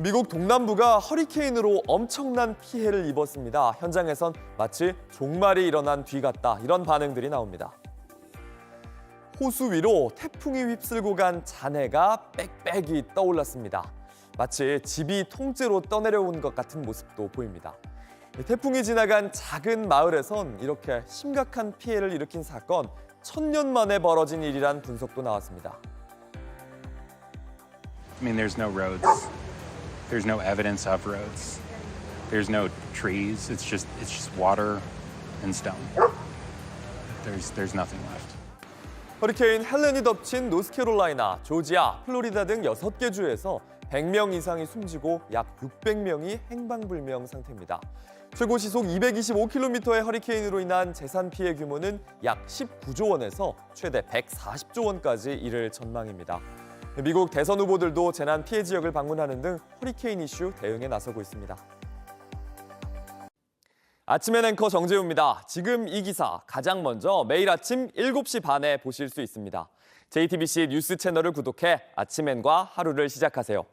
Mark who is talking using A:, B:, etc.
A: 미국 동남부가 허리케인으로 엄청난 피해를 입었습니다. 현장에선 마치 종말이 일어난 뒤 같다 이런 반응들이 나옵니다. 호수 위로 태풍이 휩쓸고 간 잔해가 빽빽이 떠올랐습니다. 마치 집이 통째로 떠내려온 것 같은 모습도 보입니다. 태풍이 지나간 작은 마을에선 이렇게 심각한 피해를 일으킨 사건 천년 만에 벌어진 일이란 분석도 나왔습니다.
B: I mean, there's no roads. There's no evidence of roads. There's no trees. It's just it's just water and stone. There's there's nothing left.
A: 허리케인 헬렌이 덮친 노스캐롤라이나, 조지아, 플로리다 등 6개 주에서 100명 이상이 숨지고 약 600명이 행방불명 상태입니다. 최고 시속 225km의 허리케인으로 인한 재산 피해 규모는 약 19조 원에서 최대 140조 원까지 이를 전망입니다. 미국 대선 후보들도 재난 피해 지역을 방문하는 등 허리케인 이슈 대응에 나서고 있습니다. 아침엔 앵커 정재우입니다. 지금 이 기사 가장 먼저 매일 아침 7시 반에 보실 수 있습니다. JTBC 뉴스 채널을 구독해 아침엔과 하루를 시작하세요.